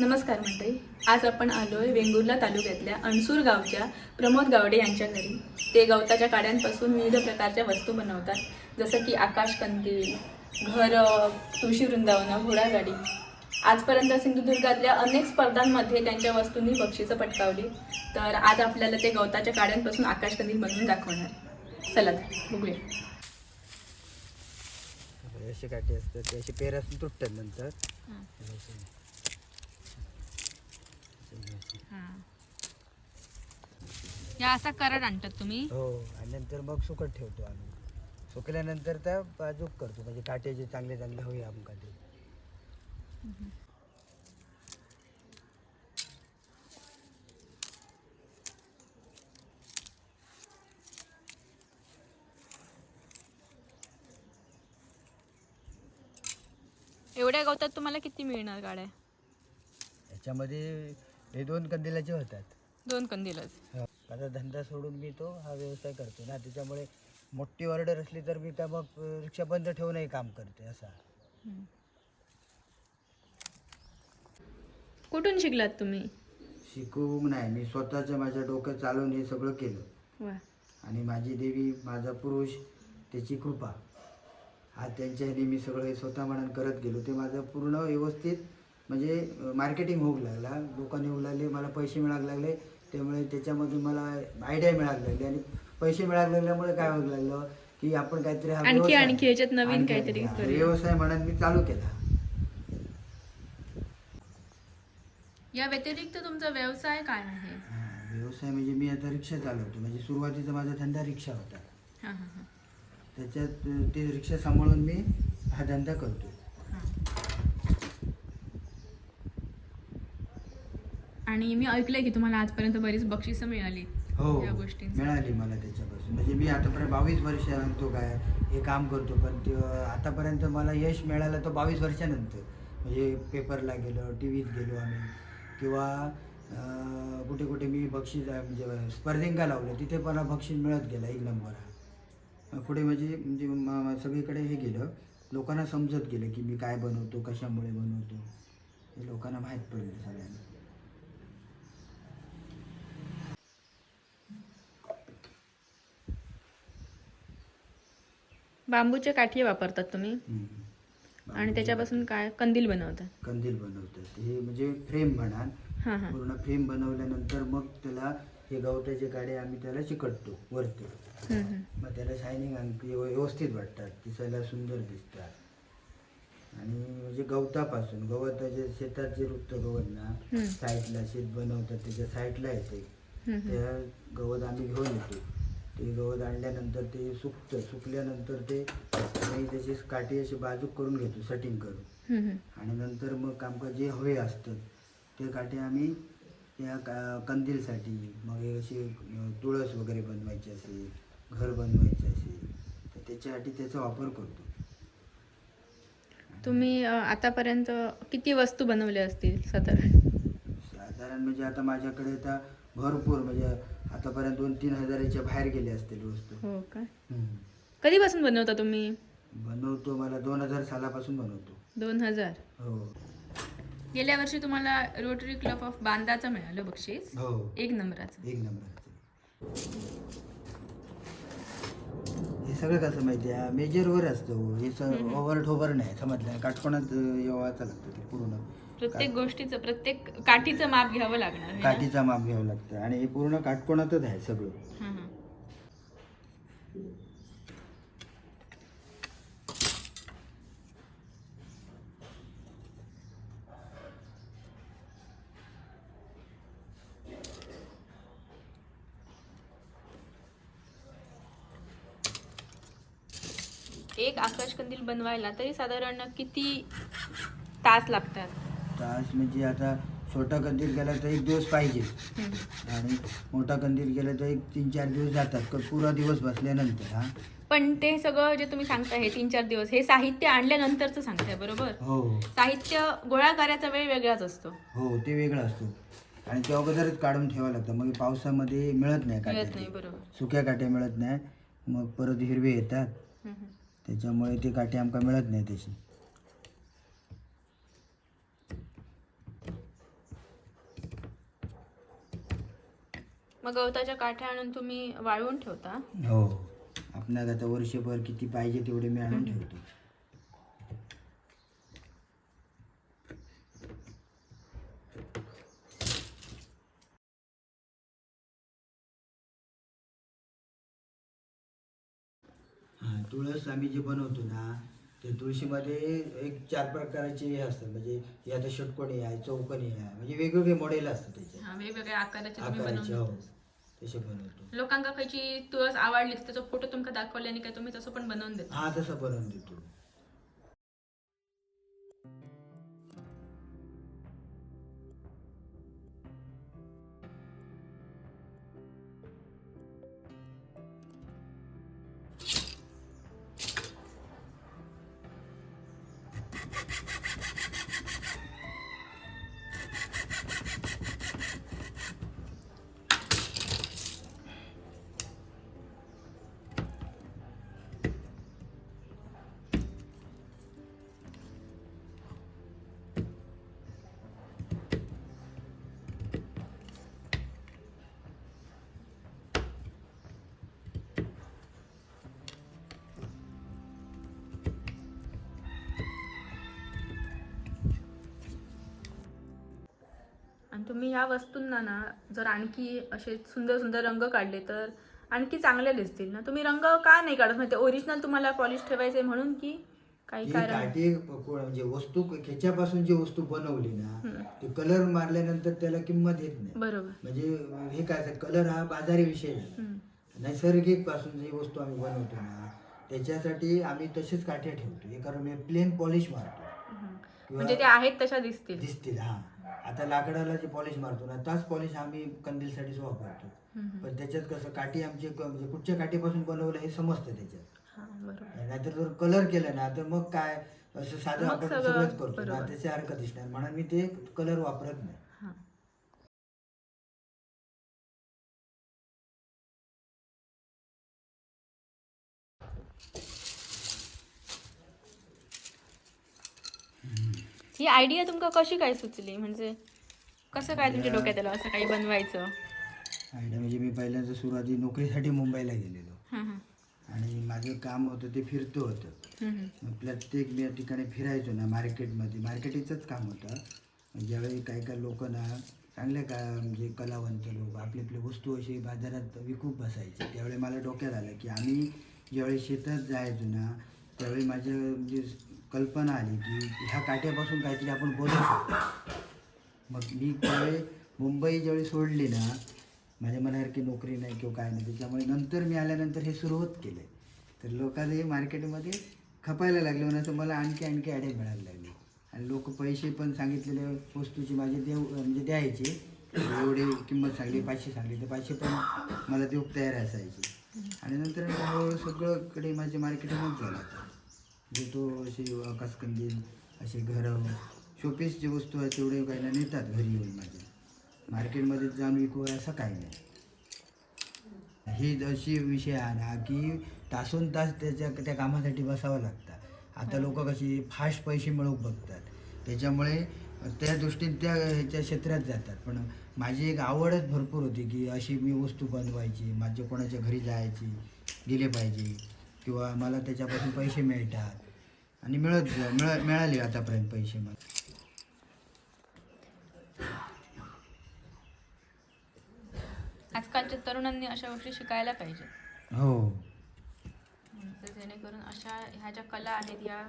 नमस्कार मंडळी. आज आपण आलोय वेंगुर्ला तालुक्यातल्या अणसूर गावच्या प्रमोद गावडे यांच्या घरी. ते गवताच्या काड्यांपासून विविध प्रकारच्या वस्तू बनवतात जसं की आकाशकंदील घरं तुळशी वृंदावनं घोडागाडी. आजपर्यंत सिंधुदुर्गातल्या अनेक स्पर्धांमध्ये त्यांच्या वस्तूंनी बक्षिसं पटकावली. तर आज आपल्याला ते गवताच्या काड्यांपासून आकाशकंदील बनवून दाखवणार. चला बघूया. अशी काठी असतात अशी पेरासून तुटतात नंतर. या असा करड आणतात तुम्ही. हो आणि नंतर मग सुकत ठेवतो आम्ही. सुकल्यानंतर त्या बाजूक करतो म्हणजे काटे जे चांगले चांगले होई आम काटे एवढ्या गवतात तुम्हाला किती मिळणार गाड्या? याच्यामध्ये हे दोन कंदिलाचे होतात. दोन कंदीलच. माझा धंदा सोडून मी तो हा व्यवसाय करतो ना त्याच्यामुळे मोठी ऑर्डर असली तर मी त्या मग रिक्षा बंद ठेवूनही काम करते असा. कुठून शिकलात तुम्ही? शिकू नाही मी स्वतःच्या माझ्या डोक्यात चालवून हे सगळं केलं. वा. आणि माझी देवी माझा पुरुष त्याची कृपा. हा त्यांच्या ह्याने मी सगळं हे स्वतः म्हणून करत गेलो. ते माझं पूर्ण व्यवस्थित म्हणजे मार्केटिंग होऊ लागला. लोकांनी होऊ लागले मला पैसे मिळायला लागले. त्यामुळे त्याच्यामधून मला आयडिया मिळायला लागली. आणि पैसे मिळायला लागल्यामुळे काय होऊ लागलं की आपण काहीतरी हा आणखी- व्यवसाय- आणखी ह्याच्यात नवीन आणखी- काहीतरी हा, करूया. व्यवसाय म्हणून मी चालू केला या व्यतिरिक्त तुमचा व्यवसाय काय आहे हा, व्यवसाय म्हणजे मी आता रिक्षा चालवतो म्हणजे सुरुवातीचा माझा धंदा रिक्षा होता हा, हा, हा. त्याच्यात अ, ते रिक्षा सांभाळून मी हा धंदा करतो हा. आणि मी ऐकलंय की तुम्हाला आजपर्यंत बरीच बक्षिसं मिळाली हो. मिळाली मला त्याच्यापासून. म्हणजे मी आतापर्यंत बावीस वर्ष तो काय हे काम करतो पण ते आतापर्यंत मला यश मिळालं तर बावीस वर्षानंतर. म्हणजे पेपरला गेलो टी व्हीत गेलो आम्ही. किंवा कुठे कुठे मी बक्षीस म्हणजे स्पर्धेंका लावलं तिथे मला बक्षीस मिळत गेलं एक नंबर हा पुढे म्हणजे म्हणजे सगळीकडे हे गेलं. लोकांना समजत गेलं की मी काय बनवतो कशामुळे बनवतो. हे लोकांना माहीत पडलं सगळ्यांना. बांबूच्या काठी वापरतात तुम्ही. आणि त्याच्यापासून काय? कंदील बनवतात. कंदील बनवतात. हे म्हणजे फ्रेम म्हणा. हा हा. पूर्ण फ्रेम बनवल्यानंतर मग त्याला हे गवताचे काडे आम्ही त्याला चिकटतो वरती. हम्म, हम्म. मग त्याला शायनिंग आणखी व्यव- व्यवस्थित वाटतात. दिसायला सुंदर दिसतात. आणि म्हणजे गवतापासून गवताचे शेतात जे रुपतं गवत ना. साईडला शेत बनवतात त्याच्या साईडला येते. हम्म, हम्म. त्या गवत आम्ही घेऊन येतो. ते गवत आणल्यानंतर ते सुकतं. सुकल्यानंतर ते आम्ही त्याची काठी अशी बाजूक करून घेतो सेटिंग करून. आणि नंतर मग आमका जे हवे असतं ते काठी आम्ही त्या कंदीलसाठी मग हे अशी तुळस वगैरे बनवायची असेल घर बनवायचं असेल तर त्याच्यासाठी त्याचा वापर करतो. तुम्ही आतापर्यंत किती वस्तू बनवल्या असतील साधारण? साधारण म्हणजे आता माझ्याकडे आता भरपूर म्हणजे आतापर्यंत दोन तीन हजाराच्या बाहेर गेले असतील वस्तू. हो का? हम्म. कधीपासून बनवता तुम्ही? बनवतो मला दोन हजार सालापासून बनवतो. दोन हजार? हो. गेल्या वर्षी तुम्हाला रोटरी क्लब ऑफ बांदाचं मिळालं बक्षीस. हो. एक नंबराचं. एक नंबर हे सगळं कसं माहिती आहे मेजरवर असतं. हे. ओव्हर ठोवर नाही समजलं? काटकोणात येवाचं लागतं ते पूर्ण. प्रत्येक गोष्टीचं प्रत्येक काठीचं माप घ्यावं लागणार है ना? काठीचा माप घ्यावं लागतं आणि हे पूर्ण काटकोणातच आहे सगळं हां, हां. एक आकाशकंदील बनवायला तरी साधारण किती तास लागतात तास म्हणजे आता छोटा कंदील गेला तर एक दिवस पाहिजे. आणि मोठा कंदील गेला तर एक तीन चार दिवस जातात. पुरा दिवस बसल्यानंतर हा. पण ते सगळं जे तुम्ही सांगताय हे तीन चार दिवस हे साहित्य आणल्यानंतरचं सांगताय बरोबर? हो. साहित्य गोळा करायचा वेळ वेगळाच असतो. हो ते वेगळं असतो. आणि ते अगोदरच काढून ठेवावं लागतं. मग पावसामध्ये मिळत नाही काट्या मिळत नाही ते. बरोबर. सुक्या काट्या मिळत नाही. मग परत हिरवे येतात. त्याच्यामुळे ते काटे आमका मिळत नाही तशी मग गवताच्या काठ्या आणून तुम्ही वाळवून ठेवता? हो. आपणाला आता वर्षभर किती पाहिजे तेवढे मी आणून ठेवतो. हा, तुळस आम्ही जे बनवतो ना ते तुळशीमध्ये एक चार प्रकारचे हे असतात. म्हणजे हे आता षटकोणी आहे चौकोनी आहे. म्हणजे वेगवेगळे मॉडेल असतात त्याचे. हा, वेगवेगळ्या आकाराचे तुम्ही आकाराचे बनवून हो. तसे बनवतो. लोकांका खयची तुळस आवडली तर त्याचा फोटो तुमका दाखवले आणि काय तुम्ही तसं पण बनवून देता. हा तसं बनवून देतो. तुम्ही ह्या वस्तूंना ना जर आणखी असे सुंदर सुंदर रंग काढले तर आणखी चांगले दिसतील ना? तुम्ही रंग का नाही काढत? म्हणजे ओरिजिनल तुम्हाला पॉलिश ठेवायचे म्हणून की काही कारण? म्हणजे वस्तू खेच्यापासून जी वस्तू बनवली ना ते कलर मारल्यानंतर त्याला किंमत येत नाही. बरोबर. म्हणजे हे काय कलर हा बाजारी विषय. नैसर्गिकपासून जी वस्तू आम्ही बनवतो ना त्याच्यासाठी आम्ही तसेच काठ्या ठेवतो. हे कारण मी प्लेन पॉलिश मारतो. हम्म. म्हणजे ते आहेत तशा दिसतील. दिसतील हा. आता लाकडाला जे पॉलिश मारतो ना त्याच पॉलिश आम्ही कंदीलसाठीच वापरतो. पण त्याच्यात कसं काठी आमची क- म्हणजे कुठच्या काठीपासून बनवलं हे समजतं त्याच्यात. हा बरोबर. नाहीतर जर कलर केलं ना तर मग काय असं साधं मग आपण सगळं सगळंच करतो. ना बरोबर. त्याची हरकत दिसणार म्हणून मी ते कलर वापरत नाही. हा. ही आयडिया तुमका कशी काय सुचली? म्हणजे कसं काय तुमच्या डोक्यात आलं असं काही बनवायचं? आयडिया म्हणजे मी पहिल्यांदा सुरुवाती नोकरीसाठी मुंबईला गेलेलो. हं, हं. आणि माझं काम होतं ते फिरतो होतं. मग प्रत्येक मी ठिकाणी फिरायचो ना मार्केटमध्ये. मार्केटिंगचंच काम होतं. ज्यावेळी काही काही लोक ना चांगले का म्हणजे कलावंत लोक आपली आपली वस्तू अशी बाजारात विकूक बसायचे. त्यावेळी मला डोक्यात आलं की आम्ही ज्यावेळी शेतात जायचो ना त्यावेळी माझ्या म्हणजे कल्पना आली की ह्या काट्यापासून काहीतरी आपण बोलू शकतो. मग मी त्यावेळी मुंबई ज्यावेळी सोडली ना माझ्या मनासारखी नोकरी नाही किंवा काय नाही त्याच्यामुळे नंतर मी आल्यानंतर हे सुरुवात केलं तर लोकांना हे मार्केटमध्ये खपायला लागले म्हणून मला आणखी आणखी ॲडे मिळायला लागली. आणि लोक पैसे पण सांगितलेल्या वस्तूची माझे देव म्हणजे द्यायचे. एवढी किंमत सांगली पाचशे सांगली तर पाचशे पण मला देऊ तयार असायची. आणि नंतर हळूहळू सगळंकडे माझे मार्केटमध्येच झालं. आता जे तो असे आकाशकंदील असे घरं. शोपीसची वस्तू आहे तेवढे काही ना नेतात घरी येऊन माझ्या मार्केटमध्ये जाऊन विकू असं काही नाही. ही अशी विषय आहे ना की तासून तास त्याच्या त्या कामासाठी बसावं लागतं. आता लोक कशी फास्ट पैसे मिळवू बघतात. त्याच्यामुळे त्या दृष्टीने त्या ह्याच्या क्षेत्रात जातात. पण माझी एक आवडच भरपूर होती की अशी मी वस्तू बनवायची माझ्या कोणाच्या घरी जायची दिले पाहिजे. किंवा मला त्याच्यापासून पैसे मिळतात. आणि मिळत मिळ मिळाले आतापर्यंत पैसे मला. आजकालच्या तरुणांनी अशा गोष्टी शिकायला पाहिजे. हो. तर जेणेकरून अशा ह्या ज्या कला आहेत या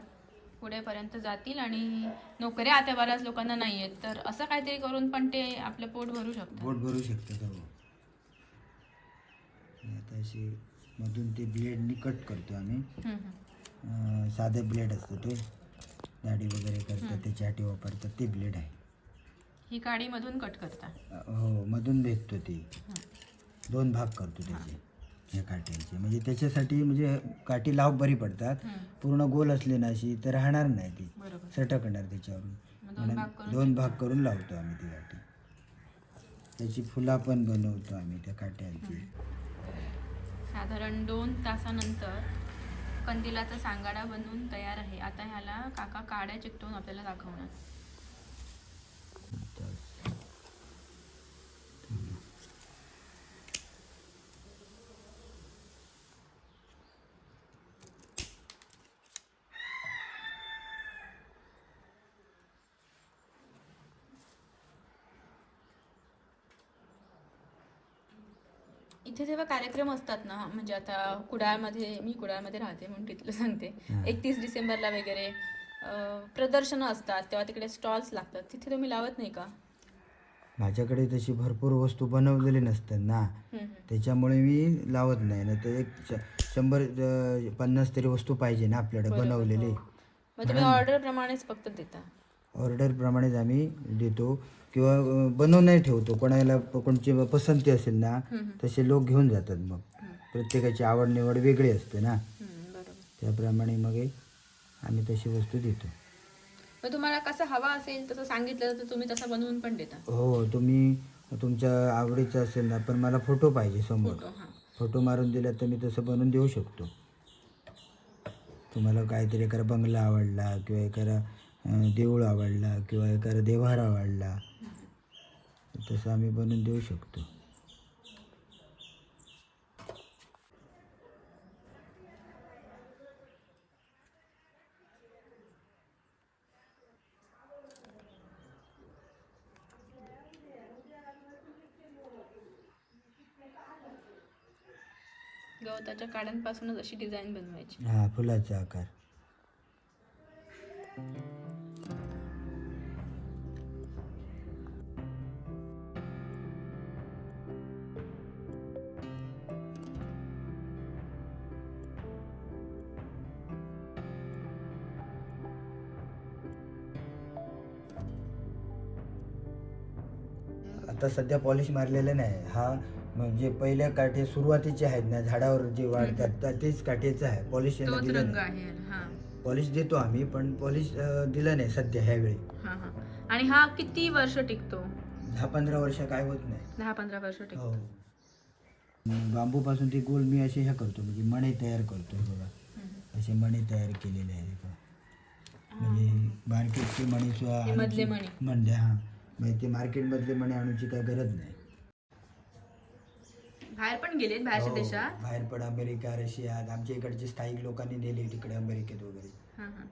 पुढेपर्यंत जातील आणि नोकऱ्या आता बऱ्याच लोकांना नाही आहेत तर असं काहीतरी करून पण ते आपलं पोट भरू शकतात. पोट भरू शकतात हो. आता अशी मधून ते ब्लेडनी कट करतो आम्ही. साधे ब्लेड असतो ते. दाढी वगैरे करतात त्याच्यासाठी वापरतात ते ब्लेड आहे. ही काडी मधून कट करता? हो मधून भेटतो ती. दोन भाग करतो त्याचे ह्या काट्यांचे. म्हणजे त्याच्यासाठी म्हणजे काठी लाव बरी पडतात. पूर्ण गोल असले ना अशी तर राहणार नाही ती. सटकणार त्याच्यावरून. मग दोन भाग करून दोन भाग करून लावतो आम्ही ती काठी. त्याची फुला पण बनवतो आम्ही त्या काट्यांची. साधारण दोन तासानंतर कंदिलाचा सांगाडा बनवून तयार आहे. आता ह्याला काका काड्या चिकटवून आपल्याला दाखवणार इथे जेव्हा कार्यक्रम असतात ना म्हणजे आता कुडाळमध्ये मी कुडाळमध्ये राहते म्हणून तिथलं सांगते. एकतीस डिसेंबरला वगैरे प्रदर्शनं असतात तेव्हा तिकडे स्टॉल्स लागतात. तिथे तुम्ही लावत नाही का? माझ्याकडे तशी भरपूर वस्तू बनवलेली नसतात ना. त्याच्यामुळे मी लावत नाही. ना तर एक शंभर पन्नास तरी वस्तू पाहिजे ना आपल्याकडे बनवलेली. हो. मग तुम्ही ऑर्डर प्रमाणेच फक्त देता. ऑर्डरप्रमाणेच आम्ही देतो किंवा बनवूनही ठेवतो. कोणाला कोणची पसंती असेल ना तसे लोक घेऊन जातात मग. प्रत्येकाची आवड निवड वेगळी असते ना. त्याप्रमाणे मग आम्ही तशी वस्तू देतो. मग तुम्हाला कसं हवा असेल तसं सांगितलं तर तुम्ही तसं बनवून पण देता. हो तुम्ही तुमच्या आवडीचं असेल ना पण मला फोटो पाहिजे समोर. फोटो मारून दिला तर मी तसं बनवून देऊ शकतो. तुम्हाला काहीतरी एखादा बंगला आवडला किंवा एखादा देऊळ आवडला किंवा एखादा देव्हार आवडला तसं आम्ही बनवून देऊ शकतो. गवताच्या काड्यांपासूनच अशी डिझाईन बनवायची. हा फुलाचा आकार. आता सध्या पॉलिश मारलेलं नाही. हा म्हणजे पहिल्या काठी सुरुवातीचे आहेत ना झाडावर जे वाढतात त्या- तेच काठीचं आहे. पॉलिश तोच दिलं रंग नाही. आहे. हां. पॉलिश देतो आम्ही पण पॉलिश अं, दिलं नाही सध्या ह्यावेळी. हां हां. आणि हा किती वर्ष टिकतो? दहा पंधरा वर्ष काय होत नाही. दहा पंधरा वर्ष टिकतो. हो. बांबूपासून ते गोल मी असे हे करतो म्हणजे मणे तयार करतो हे बघा. हम्म. असे मणे तयार केलेले आहेत. हे बघा. म्हणजे मार्केटचे मणी सुद्धा हे मधले मणी. म्हणजे हां. म्हणजे ते मार्केटमधले मणी आणूची काय गरज नाही. बाहेर पण गेलेत बाहेरच्या हो, देशात? बाहेर पण अमेरिका रशिया आमच्या इकडचे स्थायिक लोकांनी नेले तिकडे अमेरिकेत वगैरे. हां हां.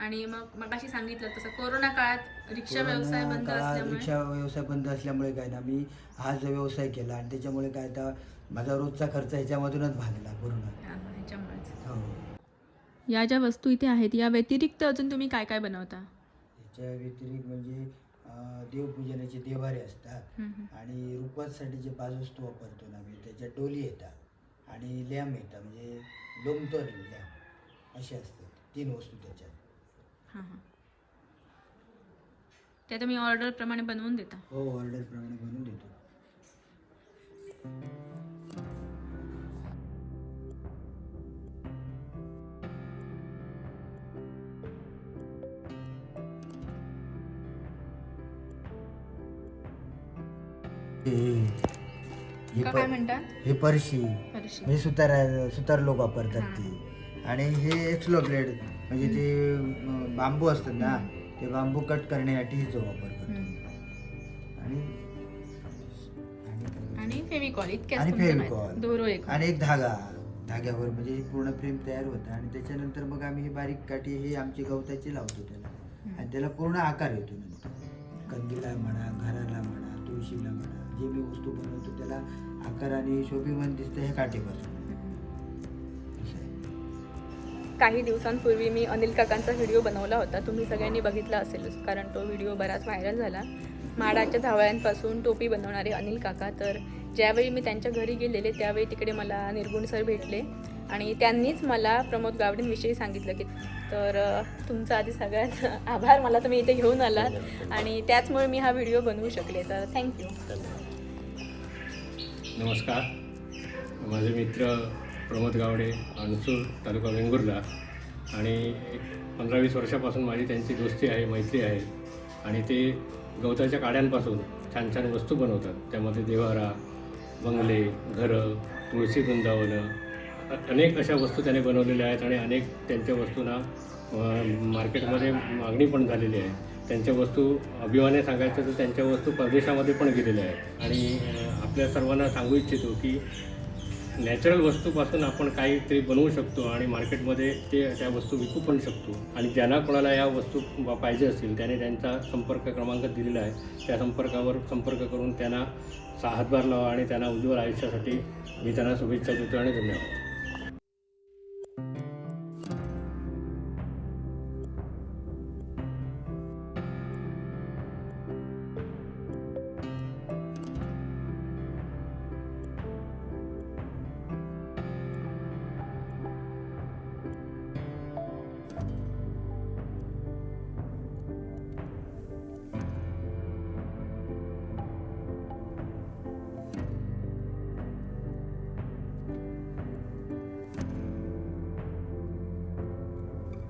आणि मग मग अशी सांगितलं तसं कोरोना काळात रिक्षा व्यवसाय कोरोना बंद काळात असल्यामुळे? रिक्षा व्यवसाय बंद असल्यामुळे काय ना मी हा जो व्यवसाय केला आणि त्याच्यामुळे काय तर माझा रोजचा खर्च ह्याच्यामधूनच भागला पूर्ण. हां, हां, ह्याच्यामुळेच. हो. या ज्या वस्तू इथे आहेत या व्यतिरिक्त अजून तुम्ही काय काय बनवता? याच्या व्यतिरिक्त म्हणजे देवपूजनाचे देवारे असतात. आणि रुपवासाठी पाच वस्तू वापरतो ना मी त्याच्यात डोली येतात आणि लॅम्प येतात म्हणजे लोमतर लॅम्प असे असतात तीन वस्तू त्याच्यात. हां हां. त्या तुम्ही ऑर्डर प्रमाणे बनवून देता. हो ऑर्डरप्रमाणे बनवून देतो. हे- हे काय म्हणता? हे परशी. म्हणजे सुतार सुतार लोक वापरतात ते. आणि हे एक्सलो ब्लेड म्हणजे ते बांबू असतात ना ते बांबू कट करण्यासाठी हिचा वापर करतो. आणि आणि फेविकॉल आणि फेविकॉल. आणि एक धागा. धाग्यावर म्हणजे पूर्ण फ्रेम तयार होतं. आणि त्याच्यानंतर मग आम्ही ही बारीक काठी ही आमची गवताची लावतो त्याला. आणि त्याला पूर्ण आकार येतो नंतर. कंदीला म्हणा घराला म्हणा तुळशीला म्हणा जे मी वस्तू बनवतो त्याला आकार आणि शोभिमान दिसतं ह्या काठीपासून. काही दिवसांपूर्वी मी अनिल काकांचा व्हिडिओ बनवला होता. तुम्ही सगळ्यांनी बघितला असेलच कारण तो व्हिडिओ बराच व्हायरल झाला. माडाच्या धावळ्यांपासून टोपी बनवणारे अनिल काका तर ज्यावेळी मी त्यांच्या घरी गेलेले त्यावेळी तिकडे मला निर्गुण सर भेटले. आणि त्यांनीच मला प्रमोद गावडेंविषयी सांगितलं की तर तुमचा आधी सगळ्यात आभार मला तुम्ही इथे घेऊन आलात. आणि त्याचमुळे मी हा व्हिडिओ बनवू शकले तर थँक्यू. नमस्कार. माझे मित्र प्रमोद गावडे अणसूर तालुका वेंगुर्ला आणि एक पंधरा वीस वर्षापासून माझी त्यांची दोस्ती आहे मैत्री आहे आणि ते गवताच्या काड्यांपासून छान छान वस्तू बनवतात. त्यामध्ये देवारा बंगले घरं तुळशी वृंदावनं अनेक अशा वस्तू त्याने बनवलेल्या आहेत आणि अनेक त्यांच्या वस्तूंना मार्केटमध्ये मागणी पण झालेली आहे. त्यांच्या वस्तू अभिमाने सांगायचं तर त्यांच्या वस्तू परदेशामध्ये पण गेलेल्या आहेत. आणि आपल्या सर्वांना सांगू इच्छितो की नॅचरल वस्तूपासून आपण काहीतरी बनवू शकतो आणि मार्केटमध्ये ते त्या वस्तू विकू पण शकतो. आणि ज्यांना कोणाला या वस्तू पाहिजे असतील त्याने त्यांचा संपर्क क्रमांक दिलेला आहे. त्या संपर्कावर संपर्क करून त्यांना सा हातभार लावा आणि त्यांना उज्ज्वल आयुष्यासाठी मी त्यांना शुभेच्छा देतो आणि धन्यवाद.